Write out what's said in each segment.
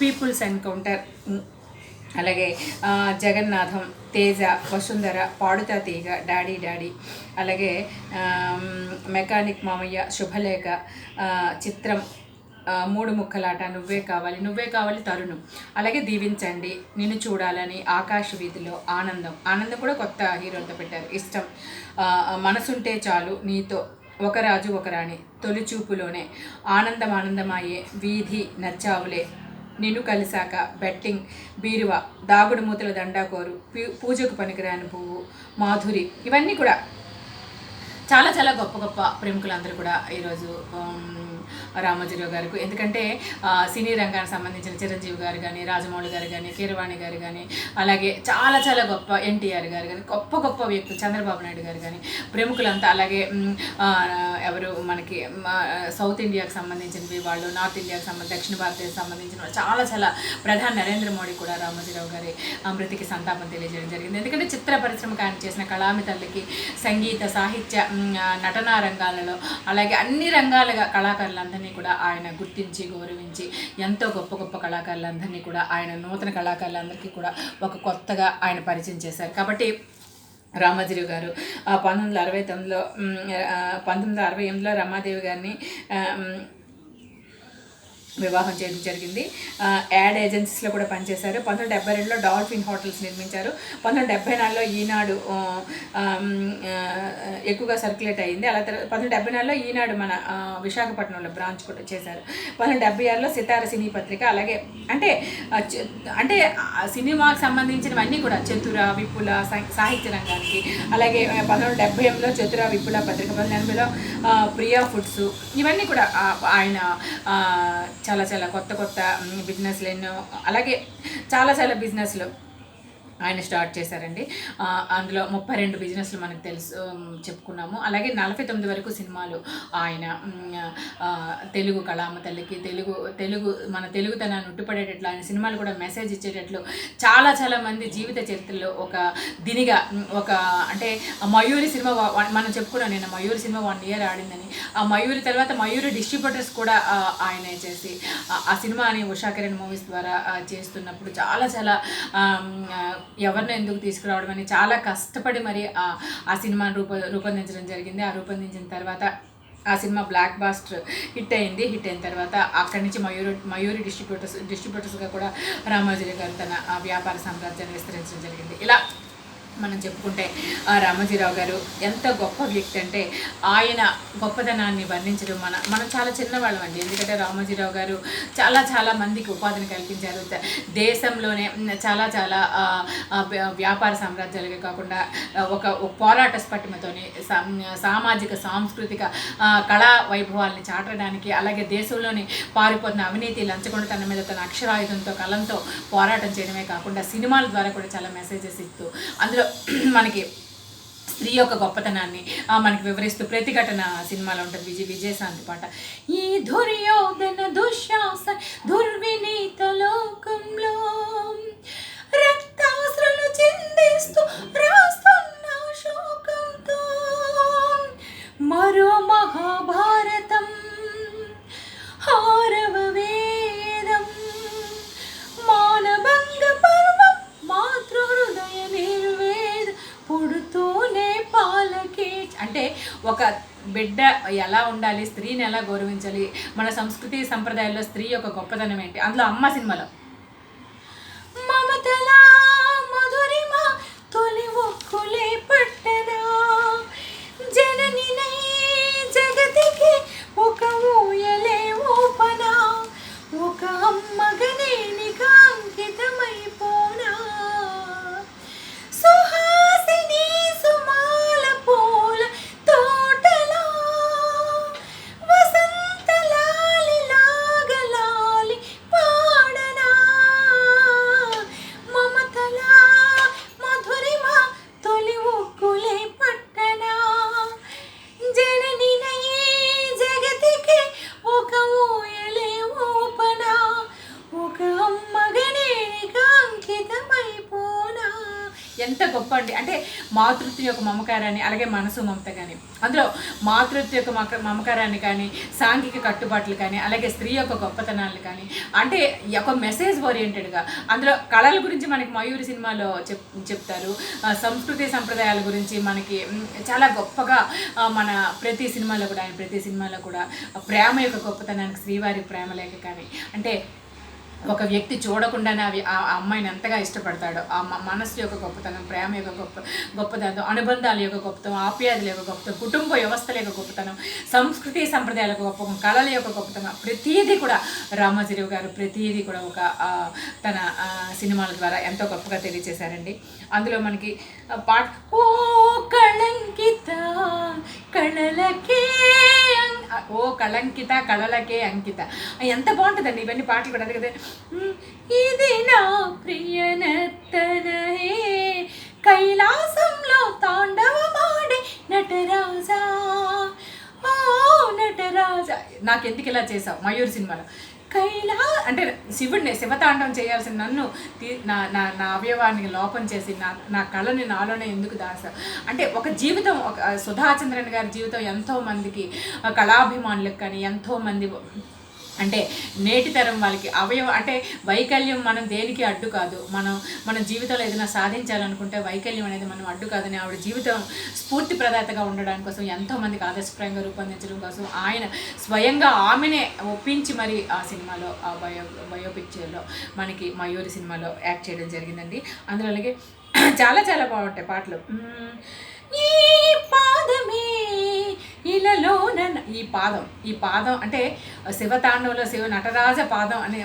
Peoples encounter. అలాగే జగన్నాథం తేజ వసుంధర పాడుతా తీగ daddy daddy. అలాగే మెకానిక్ మామయ్య శుభలేఖ చిత్రం మూడు ముక్కలాట నువ్వే కావాలి నువ్వే కావాలి తరుణం. అలాగే దీవించండి నిన్ను చూడాలని ఆకాశ వీధిలో ఆనందం. ఆనందం కూడా కొత్త హీరోలతో పెట్టారు. ఇష్టం. మనసుంటే చాలు నీతో ఒక రాజు ఒక రాణి. తొలి చూపులోనే ఆనందం ఆనందమాయే వీధి నచ్చావులే. నిన్ను కలిశాక బెట్టింగ్ బీరువా దాగుడు మూతల దండాకోరు పూ- పూజకు పనికిరాని పువ్వు మాధురి ఇవన్నీ కూడా చాలా చాలా గొప్ప గొప్ప ప్రముఖులందరూ కూడా ఈరోజు రామజీరావు రామోజీరావు గారికి. ఎందుకంటే సినీ రంగానికి సంబంధించిన చిరంజీవి గారు కానీ రాజమౌళి గారు కానీ కీరవాణి గారు కానీ అలాగే చాలా చాలా గొప్ప ఎన్టీఆర్ గారు కానీ గొప్ప గొప్ప వ్యక్తులు చంద్రబాబు నాయుడు గారు కానీ ప్రముఖులంతా అలాగే ఎవరు మనకి మా, సౌత్ ఇండియాకి సంబంధించినవి వాళ్ళు నార్త్ ఇండియాకి సంబంధించి దక్షిణ భారతదేశం సంబంధించిన చాలా చాలా ప్రధాని నరేంద్ర మోడీ కూడా రామోజీరావు గారి మృతికి సంతాపం తెలియజేయడం జరిగింది. ఎందుకంటే చిత్ర పరిశ్రమకు ఆయన చేసిన కళామి తల్లికి సంగీత సాహిత్య నటనా రంగాలలో అలాగే అన్ని రంగాలుగా కళాకారులందరినీ కూడా ఆయన గుర్తించి గౌరవించి ఎంతో గొప్ప గొప్ప కళాకారులందరినీ కూడా ఆయన నూతన కళాకారులందరికీ కూడా ఒక కొత్తగా ఆయన పరిచయం చేశారు. కాబట్టి రామాదేవి గారు ఆ, పంతొమ్మిది వందల అరవై తొమ్మిదిలో పంతొమ్మిది వందల అరవై ఎనిమిదిలో రమాదేవి గారిని వివాహం చేయడం జరిగింది. యాడ్ ఏజెన్సీస్లో కూడా పనిచేశారు. పంతొమ్మిది డెబ్బై రెండులో డాల్ఫిన్ హోటల్స్ నిర్మించారు. పంతొమ్మిది డెబ్బై నాలుగులో ఈనాడు ఎక్కువగా సర్క్యులేట్ అయింది. అలా తర్వాత పంతొమ్మిది డెబ్బై నాలుగులో ఈనాడు మన విశాఖపట్నంలో బ్రాంచ్ కూడా చేశారు. పంతొమ్మిది డెబ్బై ఆరులో సితార సినీ పత్రిక అలాగే అంటే అంటే సినిమాకి సంబంధించినవన్నీ కూడా చతుర విపుల సాహిత్య రంగానికి అలాగే పంతొమ్మిది డెబ్బై ఎనిమిదిలో చతుర విపుల పత్రిక పంతొమ్మిది ఎనభైలో ప్రియా ఫుడ్స్ ఇవన్నీ కూడా ఆయన చాలా చాలా కొత్త కొత్త బిజినెస్లు ఎన్నో అలాగే చాలా చాలా బిజినెస్లు ఆయన స్టార్ట్ చేశారండి. అందులో ముప్పై రెండు బిజినెస్లు మనకు తెలుసు చెప్పుకున్నాము. అలాగే నలభై తొమ్మిది వరకు సినిమాలు ఆయన తెలుగు కళామ తల్లికి తెలుగు తెలుగు మన తెలుగుతనాన్ని ఉట్టిపడేటట్లు ఆయన సినిమాలు కూడా మెసేజ్ ఇచ్చేటట్లు చాలా చాలా మంది జీవిత చరిత్రలో ఒక దినిగా ఒక అంటే మయూరి సినిమా మనం చెప్పుకున్నాం నేను మయూరి సినిమా వన్ ఇయర్ ఆడిందని. ఆ మయూరి తర్వాత మయూరి డిస్ట్రిబ్యూటర్స్ కూడా ఆయనే చేసి ఆ- సినిమాని ఉషా కిరణ్ మూవీస్ ద్వారా చేస్తున్నప్పుడు చాలా చాలా ఎవరిని ఎందుకు తీసుకురావడం అని చాలా కష్టపడి మరి ఆ సినిమాను రూప రూపొందించడం జరిగింది. ఆ రూపొందించిన తర్వాత ఆ సినిమా బ్లాక్ బాస్టర్ హిట్ అయింది. హిట్ అయిన తర్వాత అక్కడి నుంచి మయూరి మయూరి డిస్ట్రిబ్యూటర్స్ డిస్ట్రిబ్యూటర్స్గా కూడా రామోజీ గారు తన ఆ వ్యాపార సామ్రాజ్యాన్ని విస్తరించడం జరిగింది. ఇలా మనం చెప్పుకుంటే ఆ రామోజీరావు గారు ఎంత గొప్ప వ్యక్తి అంటే ఆయన గొప్పదనాన్ని వర్ణించడం మన మనం చాలా చిన్నవాళ్ళం అండి ఎందుకంటే రామోజీరావు గారు చాలా చాలా మందికి ఉపాధిని కల్పించారు. దేశంలోనే చాలా చాలా వ్యాపార సామ్రాజ్యాలుగా కాకుండా ఒక పోరాట స్పటిమతోని సామాజిక సాంస్కృతిక కళా వైభవాల్ని చాటడానికి అలాగే దేశంలోని పారిపోతున్న అవినీతి లంచగొండతనం మీద తన అక్షరాయుధంతో కలంతో పోరాటం చేయడమే కాకుండా సినిమాల ద్వారా కూడా చాలా మెసేజెస్ ఇస్తూ అందులో మనకి స్త్రీ యొక్క గొప్పతనాన్ని మనకి వివరిస్తూ ప్రతిఘటన సినిమాలో ఉంటుంది. విజయ్ విజయశాంతి పాట. ఈ దుర్యోధన దుశ్శాస దుర్వినీత లోకంలో రక్తాశ్రులు చిందిస్తూ రాస్తున్న శోకంతో మరో మహాభారత అంటే ఒక బిడ్డ ఎలా ఉండాలి స్త్రీని ఎలా గౌరవించాలి మన సంస్కృతి సంప్రదాయాల్లో స్త్రీ యొక్క గొప్పతనం ఏంటి? అందులో అమ్మ సినిమాలో మమతలా ఎంత గొప్ప అండి. అంటే మాతృత్వం యొక్క మమకారాన్ని అలాగే మనసు మమత కానీ అందులో మాతృత్వ యొక్క మక మమకారాన్ని కానీ సాంఘిక కట్టుబాట్లు కానీ అలాగే స్త్రీ యొక్క గొప్పతనాలు కానీ అంటే ఒక మెసేజ్ ఓరియంటెడ్గా అందులో కళల గురించి మనకి మయూరి సినిమాలో చెప్ చెప్తారు. సంస్కృతి సంప్రదాయాల గురించి మనకి చాలా గొప్పగా మన ప్రతి సినిమాలో కూడా ఆయన ప్రతి సినిమాలో కూడా ప్రేమ యొక్క గొప్పతనానికి శ్రీవారి ప్రేమ లేక కానీ అంటే ఒక వ్యక్తి చూడకుండానే అవి ఆ అమ్మాయిని ఎంతగా ఇష్టపడతాడో ఆ మనసు మనస్సు యొక్క గొప్పతనం ప్రేమ యొక్క గొప్ప గొప్పతనం అనుబంధాల యొక్క గొప్పతనం ఆప్యాయతల యొక్క గొప్పతనం కుటుంబ వ్యవస్థల యొక్క గొప్పతనం సంస్కృతి సంప్రదాయాల యొక్క గొప్పతనం కళల యొక్క గొప్పతనం ప్రతీది కూడా రామోజీరావు గారు ప్రతీది కూడా ఒక తన సినిమాల ద్వారా ఎంతో గొప్పగా తెలియజేశారండి. అందులో మనకి పాట ఓ కళంకిత కళలకే ఓ కళంకిత కళలకే అంకిత. ఎంత బాగుంటుందండి ఇవన్నీ పాటలు కూడా. అదే కదా ఇది నా ప్రియనత్తనహే కైలాసంలో తాండవమాడే నటరాజా. ఓ నటరాజా. నాకెందుకు ఇలా చేసావు? మయూర్ సినిమాలో. కైలా అంటే శివుడిని శివతాండం చేయాల్సిన నన్ను నా నా నా అవయవాన్ని లోపం చేసి నా నా కళని నాలోనే ఎందుకు దాసా? అంటే ఒక జీవితం ఒక సుధాచంద్రన్ గారి జీవితం ఎంతో మందికి కళాభిమానులకు కానీ ఎంతోమంది అంటే నేటి తరం వాళ్ళకి అవయవం అంటే వైకల్యం మనం దేనికి అడ్డు కాదు. మనం మన జీవితంలో ఏదైనా సాధించాలనుకుంటే వైకల్యం అనేది మనం అడ్డు కాదని ఆవిడ జీవితం స్ఫూర్తి ప్రదాతగా ఉండడానికి కోసం ఎంతోమందికి ఆదర్శప్రాయంగా రూపొందించడం కోసం ఆయన స్వయంగా ఆమెనే ఒప్పించి మరి ఆ సినిమాలో ఆ బయో బయోపిక్చర్లో మనకి మయూరి సినిమాలో యాక్ట్ చేయడం జరిగిందండి. అందులో అలాగే చాలా చాలా బాగుంటాయి పాటలు. ఈ పాదమే ఇలలో ఈ పాదం ఈ పాదం అంటే శివతాండవులో శివ నటరాజ పాదం అని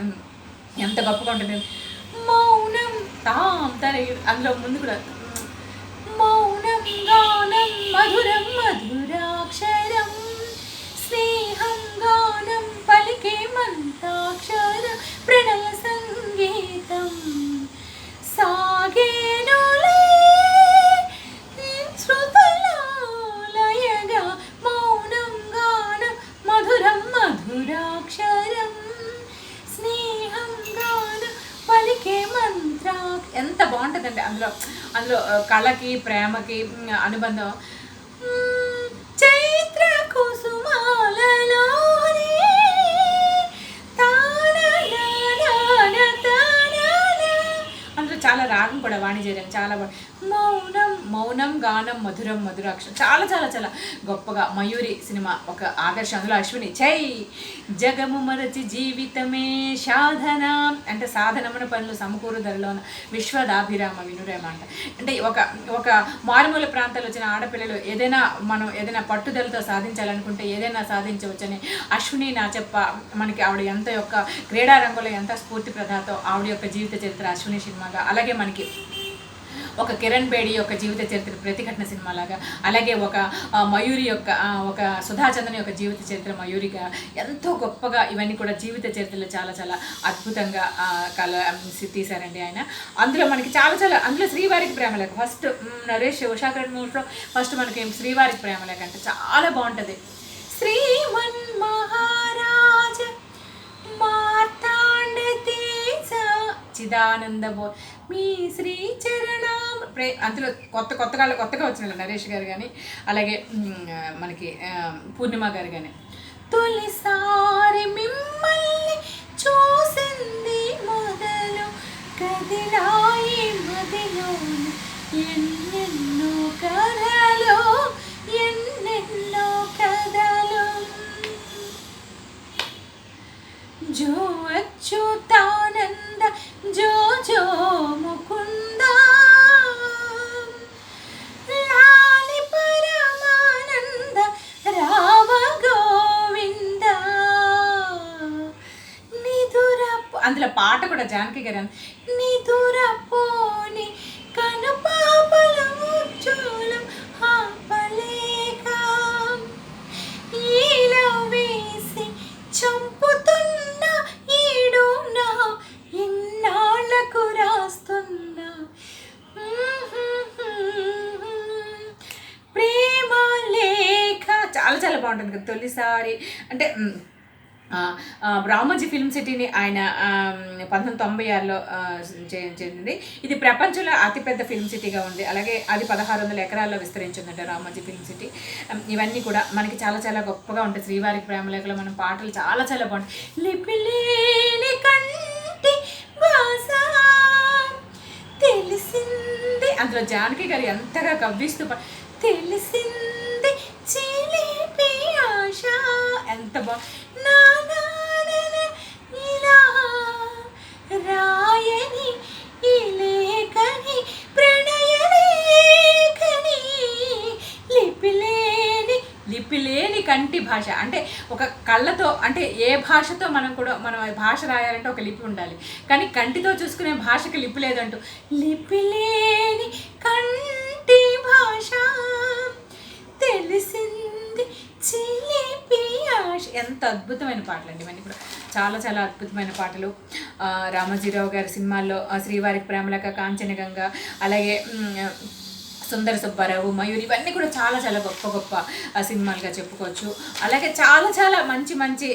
ఎంత గొప్పగా ఉంటుంది. మౌనం తాం తన అందులో ముందు కూడా మౌనం గానం మధురం మధురాక్షరం స్నేహం గానం పలికే మంతాక్షర ప్రణయ సంగీతం సాగేనా పలికే మంత్ర. ఎంత బాగుంటుందండి అందులో. అందులో కళకి ప్రేమకి అనుబంధం. చైత్ర అందులో చాలా రాగం కూడా వాణిజ్యం చాలా బాగుంది మౌనం మౌనం గానం మధురం మధురాక్షరం చాలా చాలా చాలా గొప్పగా మయూరి సినిమా ఒక ఆదర్శం. అందులో అశ్విని చై జగము మరచి జీవితమే సాధన అంటే సాధనమున పనులు సమకూరు ధరలోన విశ్వదాభిరామ వినురేమ అంట. అంటే ఒక ఒక మారుమూల ప్రాంతాల్లో వచ్చిన ఆడపిల్లలు ఏదైనా మనం ఏదైనా పట్టుదలతో సాధించాలనుకుంటే ఏదైనా సాధించవచ్చని అశ్విని నా చెప్ప మనకి ఆవిడ ఎంత యొక్క క్రీడారంగంలో ఎంత స్ఫూర్తి ప్రదాతో ఆవిడ యొక్క జీవిత చరిత్ర అశ్విని సినిమాగా. అలాగే మనకి ఒక కిరణ్ బేడి యొక్క జీవిత చరిత్ర ప్రతిఘటన సినిమాలాగా అలాగే ఒక మయూరి యొక్క ఒక సుధాచంద్రన్ యొక్క జీవిత చరిత్ర మయూరిగా ఎంతో గొప్పగా ఇవన్నీ కూడా జీవిత చరిత్రలో చాలా చాలా అద్భుతంగా కల తీశారండి ఆయన. అందులో మనకి చాలా చాలా అందులో శ్రీవారికి ప్రేమ లేక ఫస్ట్ నరేష్ ఉషాకరణ్ మూవీలో ఫస్ట్ మనకి శ్రీవారికి ప్రేమ లేక అంటే చాలా బాగుంటుంది. శ్రీమన్ మహా చిదానంద మీ శ్రీ చరణం ప్రే అందులో కొత్త కొత్తగా కొత్తగా వచ్చిన నరేష్ గారు కానీ అలాగే మనకి పూర్ణిమ గారు కానీ తొలిసారి మిమ్మల్ని చూసింది మొదలు కదిలాయి మదిలో ఎన్నెన్నో కథలు ఎన్నెన్నో కథలు. జో అచ్యుతానంద అందులో పాట కూడా జానకి గారు అన్న- నిదుర పోని కను పాపల ఆపలేక. ఈలో వేసి చంపుతున్న ఈడు నా ఇన్నాళ్ళకు రాస్తున్నా. ప్రేమ లేఖ చాలా చాలా బాగుంటుంది కదా తొలిసారి. అంటే రామోజీ ఫిల్మ్ సిటీని ఆయన పంతొమ్మిది తొంభై ఆరులో చేయించింది చెందింది ఇది ప్రపంచంలో అతిపెద్ద ఫిల్మ్ సిటీగా ఉంది. అలాగే అది పదహారు వందల ఎకరాల్లో విస్తరించిందంట రామోజీ ఫిల్మ్ సిటీ. ఇవన్నీ కూడా మనకి చాలా చాలా గొప్పగా ఉంటాయి. శ్రీవారికి ప్రేమలేఖలో మన పాటలు చాలా చాలా బాగుంటాయి. లిపిలేని కంటి తెలిసింది. అందులో జానకి గారు ఎంతగా కవ్విస్తూ తెలిసింది చిలిపి ఆశ. ఎంత బాగుంది రాయని లిపిలేని కంటి భాష. అంటే ఒక కళ్ళతో అంటే ఏ భాషతో మనం కూడా మనం భాష రాయాలంటే ఒక లిపి ఉండాలి. కానీ కంటితో చూసుకునే భాషకి లిపి లేదంటూ. లిపిలేని ఎంత అద్భుతమైన పాటలు అండి ఇవన్నీ కూడా చాలా చాలా అద్భుతమైన పాటలు. రామజీరావు గారి సినిమాల్లో ఆ, శ్రీవారికి ప్రేమలక కాంచనగంగ అలాగే సుందర సుబ్బారావు మయూరి ఇవన్నీ కూడా చాలా చాలా గొప్ప గొప్ప సినిమాలుగా చెప్పుకోవచ్చు. అలాగే చాలా చాలా మంచి మంచి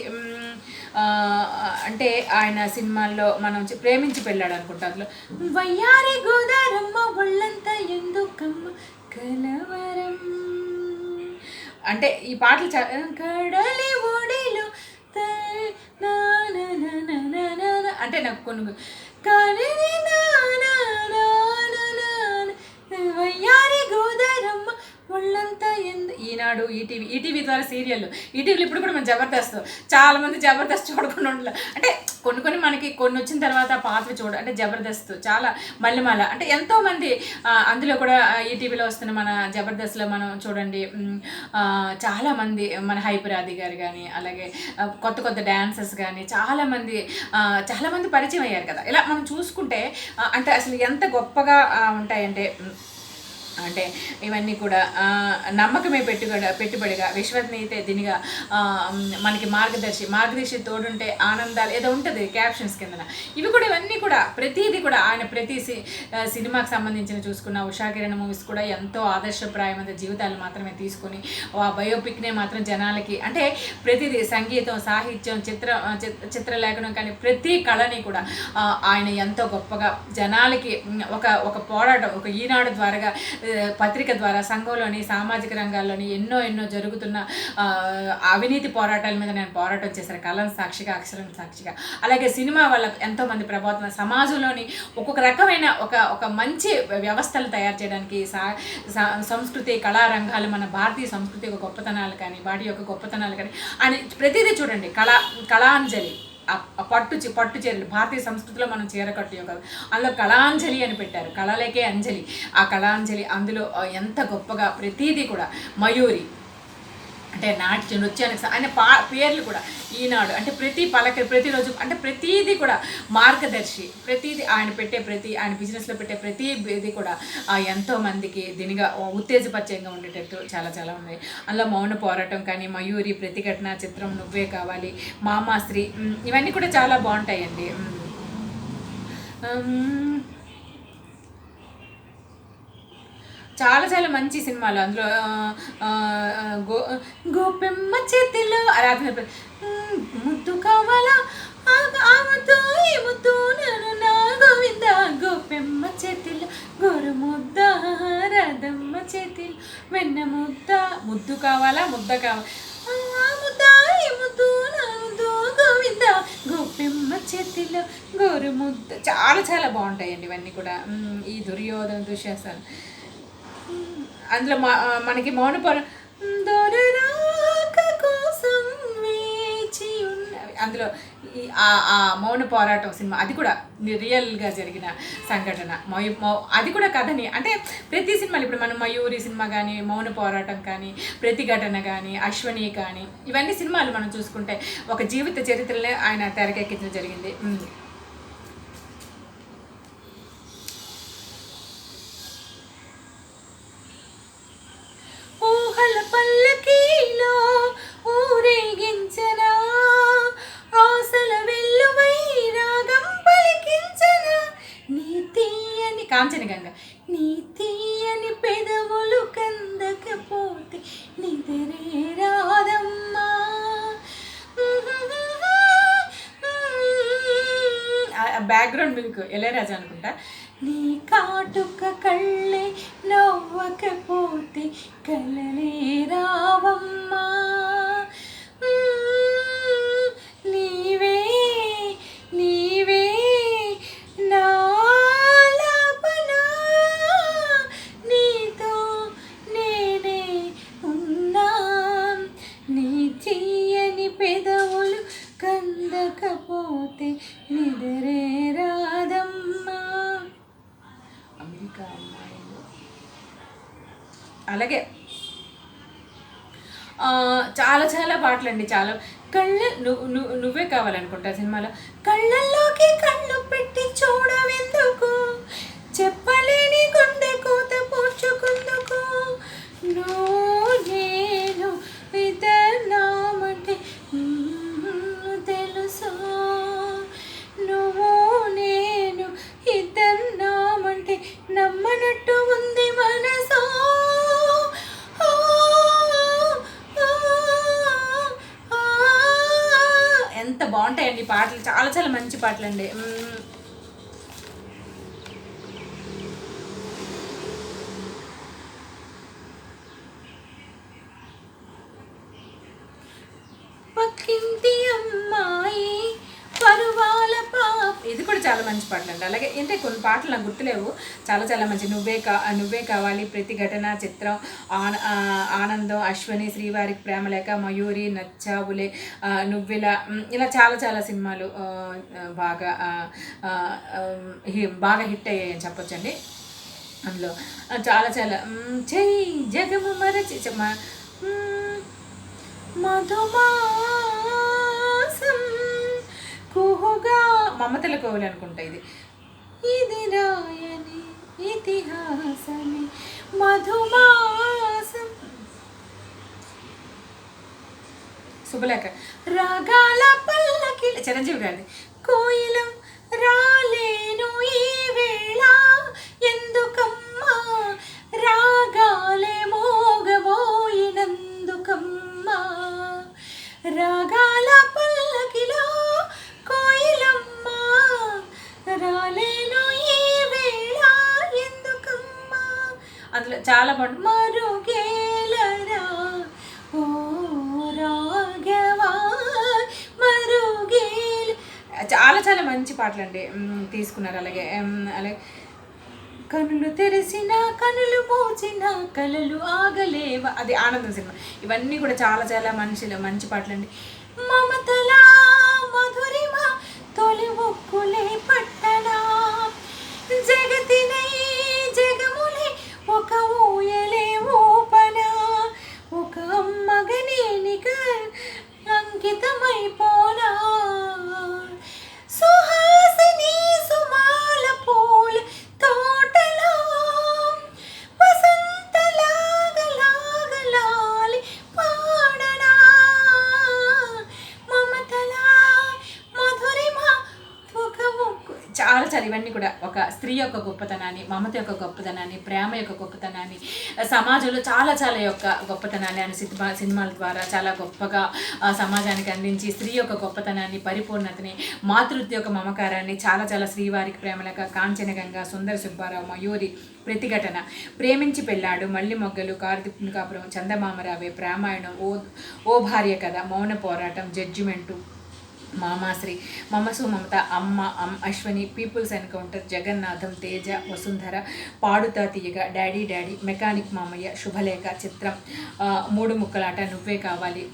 అంటే ఆయన సినిమాల్లో మనం ప్రేమించి పెళ్ళాడు అనుకుంటా అందులో. వయ్యారి గోదారమ్మ ఒళ్ళంతా ఎందుకమ్మ కలవరం అంటే ఈ పాటలు కడలి ఒడిలో నా అంటే నాకు కొన్ని కడలి నా వయ్యారి ఒళ్ళంతా ఎందు ఈనాడు ఈటీవీ ఈటీవీ ద్వారా సీరియల్ ఈటీవీలో ఇప్పుడు కూడా మనం జబర్దస్త్ చాలా మంది జబర్దస్త్ చూడకుండా ఉండలే. అంటే కొన్ని కొన్ని మనకి కొన్ని వచ్చిన తర్వాత పాతవి చూడ అంటే జబర్దస్త్ చాలా మల్లెమాల. అంటే ఎంతో మంది అందులో కూడా ఈటీవీలో వస్తున్న మన జబర్దస్త్లో మనం చూడండి చాలామంది చాలా మంది మన హైపరాది గారు కానీ అలాగే కొత్త కొత్త డాన్సర్స్ కానీ చాలా మంది చాలా మంది పరిచయం అయ్యారు కదా. ఇలా మనం చూసుకుంటే అంటే అసలు ఎంత గొప్పగా ఉంటాయంటే అంటే ఇవన్నీ కూడా నమ్మకమే పెట్టుబడి పెట్టుబడిగా విశ్వనీయతే దీనిగా మనకి మార్గదర్శి మార్గదర్శి తోడుంటే ఆనందాలు ఏదో ఉంటుంది క్యాప్షన్స్ కిందన. ఇవి కూడా ఇవన్నీ కూడా ప్రతిదీ కూడా ఆయన ప్రతి సినిమాకి సంబంధించిన చూసుకున్న ఉషా కిరణ్ మూవీస్ కూడా ఎంతో ఆదర్శప్రాయమైన జీవితాలు మాత్రమే తీసుకుని ఆ బయోపిక్నే మాత్రం జనాలకి అంటే ప్రతిదీ సంగీతం సాహిత్యం చిత్ర చిత్రలేఖనం కానీ ప్రతి కళని కూడా ఆయన ఎంతో గొప్పగా జనాలకి ఒక ఒక పోరాటం ఒక ఈనాడు ద్వారాగా పత్రిక ద్వారా సంఘంలోని సామాజిక రంగాల్లోని ఎన్నో ఎన్నో జరుగుతున్న అవినీతి పోరాటాల మీద నేను పోరాటం చేశాను. కలం సాక్షిగా అక్షరం సాక్షిగా. అలాగే సినిమా వల్ల ఎంతోమంది ప్రభావితం. సమాజంలోని ఒక్కొక్క రకమైన ఒక ఒక మంచి వ్యవస్థలు తయారు చేయడానికి సా సా- సంస్కృతి కళారంగాలు మన భారతీయ సంస్కృతి యొక్క గొప్పతనాలు కానీ వాటి యొక్క గొప్పతనాలు కానీ అని ప్రతిదీ చూడండి. కళా కళాంజలి. పట్టు చీ- పట్టు చీరలు భారతీయ సంస్కృతిలో మనం చీర కట్టు యొక్క అందులో కళాంజలి అని పెట్టారు. కళలకే అంజలి. ఆ కళాంజలి అందులో ఎంత గొప్పగా ప్రతీది కూడా మయూరి. అంటే నాట్య నృత్యానికి స- ఆయన పా పేర్లు కూడా ఈనాడు అంటే ప్రతి పలక ప్రతిరోజు అంటే ప్రతిదీ కూడా మార్గదర్శి. ప్రతిదీ ఆయన పెట్టే ప్రతి ఆయన బిజినెస్లో పెట్టే ప్రతి ఇది కూడా ఎంతోమందికి ఎంతో మందికి దీనిగా ఉత్తేజపరిచయంగా ఉండేటట్టు చాలా చాలా ఉన్నాయి. అందులో మౌన పోరాటం కానీ మయూరి ప్రతిఘటన చిత్రం నువ్వే కావాలి మామాశ్రీ ఇవన్నీ కూడా చాలా బాగుంటాయండి. చాలా చాలా మంచి సినిమాలు. అందులో గో గోపెమ్మ చేతిలో అలా ముద్దు కావాలా? ఆ- ఈ ముద్దు నన్ను నా గోవింద గోపెమ్మ చేతిలో గోరు ముద్ద రథమ్మ చేతిలో వెన్న ముద్ద. ముద్దు కావాలా? ముద్ద కావాలా ముద్ద ఈ ముద్దు నా గోవింద గోపెమ్మ చేతిలో గోరు ముద్ద. చాలా చాలా బాగుంటాయండి ఇవన్నీ కూడా. ఈ దుర్యోధన దుశ్శాసన. అందులో మనకి మౌనపర దొరరాక అందులో ఈ ఆ- ఆ మౌన పోరాటం సినిమా అది కూడా రియల్గా జరిగిన సంఘటన. మయూ మౌ అది కూడా కథని. అంటే ప్రతి సినిమాలు ఇప్పుడు మనం మయూరి సినిమా కానీ మౌన పోరాటం కానీ ప్రతిఘటన కానీ అశ్వని కానీ ఇవన్నీ సినిమాలు మనం చూసుకుంటే ఒక జీవిత చరిత్రలే ఆయన తెరకెక్కించడం జరిగింది. చాలా చాలా. కళ్ళు నువ్వు నువ్వు నువ్వే కావాలనుకుంటా సినిమాలో. పాటలండి మంచి పాటలు అండి మ్మ్. పక్కింటి అమ్మాయి పరువాల పాప ఇది కూడా చాలా మంచి పాటలు అండి అలాగే అంటే కొన్ని పాటలు నాకు గుర్తులేవు. చాలా చాలా మంచి నువ్వే కా నువ్వే కావాలి ప్రతిఘటన చిత్రం. ఆన ఆనందం అశ్వని శ్రీవారికి ప్రేమ లేక మయూరి నచ్చావులే. ఆ, నువ్విలా ఇలా చాలా చాలా సినిమాలు బాగా బాగా హిట్ అయ్యాయని చెప్పొచ్చండి. అందులో చాలా చాలా మ్, చెయ్యి జగము మరచి మధుమాసం కుహుగా మమతల కోవిలి అనుకుంటా ఇది. ఇది రాయని ఇతిహాసమే మధుమాసం. శుభలేఖ. రాగాల పల్లకి చిరంజీవి గారిది. కోయిలం మంచి తీసుకున్నారు అలాగే. అలాగే కనులు తెరిసిన కనులు మూచిన కలలు ఆగలేవా. అది ఆనందం సినిమా. ఇవన్నీ కూడా చాలా చాలా మనుషులు మంచి పాటలు అండి మమతలా మధురిమ తొలి స్త్రీ యొక్క గొప్పతనాన్ని మమత యొక్క గొప్పతనాన్ని ప్రేమ యొక్క గొప్పతనాన్ని సమాజంలో చాలా చాలా యొక్క గొప్పతనాన్ని అని సినిమా సినిమాల ద్వారా చాలా గొప్పగా సమాజానికి అందించి స్త్రీ యొక్క గొప్పతనాన్ని పరిపూర్ణతని మాతృత్వ యొక్క మమకారాన్ని చాలా చాలా శ్రీవారికి ప్రేమలక కాంచనగంగా సుందర సుబ్బారావు మయూరి ప్రతిఘటన. ప్రేమించి పెళ్ళాడు మళ్ళీ మొగ్గలు కారుతిప్పుని కాపురం చందమామరావే ప్రేమాయణం ఓ ఓ భార్య కథ మౌన పోరాటం జడ్జిమెంటు మామాశ్రీ మమసు మమత అమ్మ అమ్ Ashwini people's encounter Jagannatham Teja Vasundhara Padutha Theeyaga daddy daddy mechanic మామయ్య శుభలేఖ చిత్రం మూడు ముక్కలాట నువ్వే కావాలి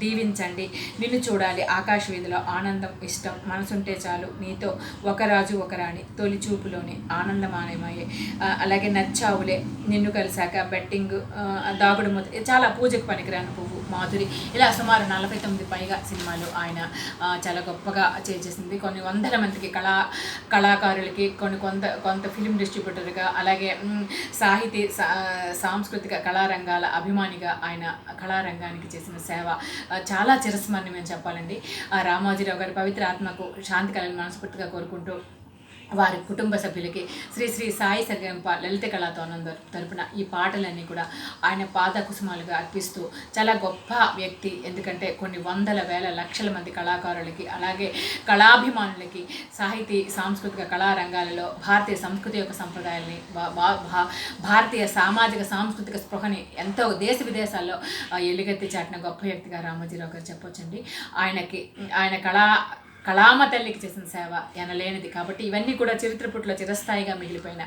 దీవించండి నిన్ను చూడాలి ఆకాశ వీధిలో ఆనందం ఇష్టం మనసుంటే చాలు నీతో ఒక రాజు ఒక రాణి తొలి చూపులోనే ఆనందమానమయ్యే అలాగే నచ్చావులే నిన్ను కలిశాక బెట్టింగ్ దాగుడు మొదటి చాలా పూజకు పనికిరాని పువ్వు మాధురి. ఇలా సుమారు నలభై తొమ్మిది పైగా సినిమాలు ఆయన చాలా గొప్పగా చేసేసింది కొన్ని వందల మందికి కళా కళాకారులకి కొన్ని కొంత కొంత ఫిలిం డిస్ట్రిబ్యూటర్గా అలాగే సాహితీ సా- సాంస్కృతిక కళారంగాల అభిమానిగా ఆయన కళారంగానికి చేసిన సేవ చాలా చిరస్మరణీయం చెప్పాలండి. ఆ రామోజీరావు గారి పవిత్ర ఆత్మకు శాంతి కలని మనస్ఫూర్తిగా కోరుకుంటూ వారి కుటుంబ సభ్యులకి శ్రీ శ్రీ సాయి సర్గంప లలిత కళాతోనం తరపున ఈ పాటలన్నీ కూడా ఆయన పాద కుసుమాలుగా అర్పిస్తూ చాలా గొప్ప వ్యక్తి. ఎందుకంటే కొన్ని వందల వేల లక్షల మంది కళాకారులకి అలాగే కళాభిమానులకి సాహితీ సాంస్కృతిక కళారంగాలలో భారతీయ సంస్కృతి యొక్క సంప్రదాయాల్ని భా- భా- భారతీయ సామాజిక సాంస్కృతిక స్పృహని ఎంతో దేశ విదేశాల్లో ఎలుగెత్తి చాటిన గొప్ప వ్యక్తిగా రామోజీరావు గారు చెప్పొచ్చండి. ఆయనకి ఆయన కళా కళామ తల్లికి చేసిన సేవ ఎనలేనిది. కాబట్టి ఇవన్నీ కూడా చరిత్రపుట్లో చిరస్థాయిగా మిగిలిపోయిన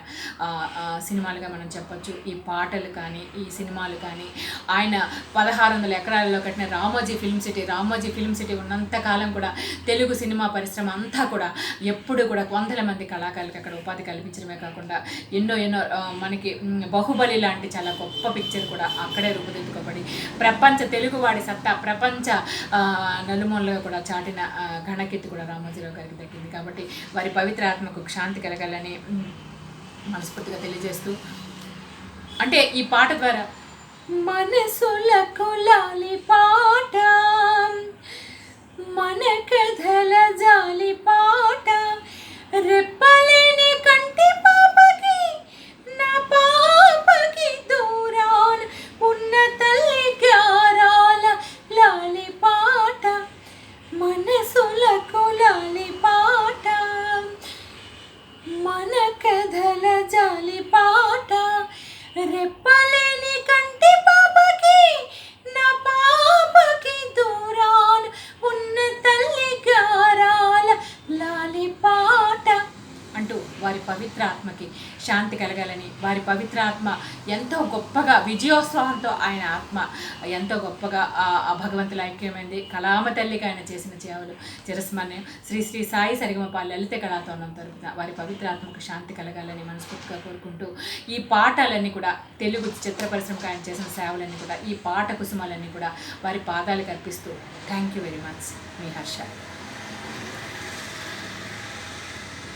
సినిమాలుగా మనం చెప్పొచ్చు. ఈ పాటలు కానీ ఈ సినిమాలు కానీ ఆయన పదహారు వందల ఎకరాలలో కట్టిన Ramoji film city Ramoji film city ఉన్నంతకాలం కూడా తెలుగు సినిమా పరిశ్రమ అంతా కూడా ఎప్పుడు కూడా వందల మంది కళాకారులకు అక్కడ ఉపాధి కల్పించడమే కాకుండా ఎన్నో ఎన్నో మనకి బాహుబలి లాంటి చాలా గొప్ప పిక్చర్ కూడా అక్కడే రూపుదిద్దుకోబడి ప్రపంచ తెలుగువాడి సత్తా ప్రపంచ ఆ, నలుమూలలో కూడా చాటిన ఘనకి ఘనకీర్తి కూడా రామోజీరావు గారికి దక్కింది. కాబట్టి వారి పవిత్ర ఆత్మకు శాంతి కలగాలని మనస్ఫూర్తిగా తెలియజేస్తూ అంటే ఈ పాట ద్వారా మనసులకు లాలి పాట మన కథల జాలి పాట రెప్పలేని కంటి మన కథల జాలి వారి పవిత్ర ఆత్మ. ఎంతో గొప్పగా విజయోత్సవంతో ఆయన ఆత్మ. ఎంతో గొప్పగా ఆ భగవంతుల ఐక్యమైంది. కళామ తల్లికి ఆయన చేసిన సేవలు చిరస్మరణీయం. శ్రీ శ్రీ సాయి సరిగమప లలిత కళాతోనం తరపున వారి పవిత్ర ఆత్మకు శాంతి కలగాలని మనస్ఫూర్తిగా కోరుకుంటూ ఈ పాటలన్నీ కూడా తెలుగు చిత్ర పరిశ్రమకు ఆయన చేసిన సేవలన్నీ కూడా ఈ పాట కుసుమాలన్నీ కూడా వారి పాదాలకు అర్పిస్తూ థ్యాంక్ యూ వెరీ మచ్. మీ హర్ష.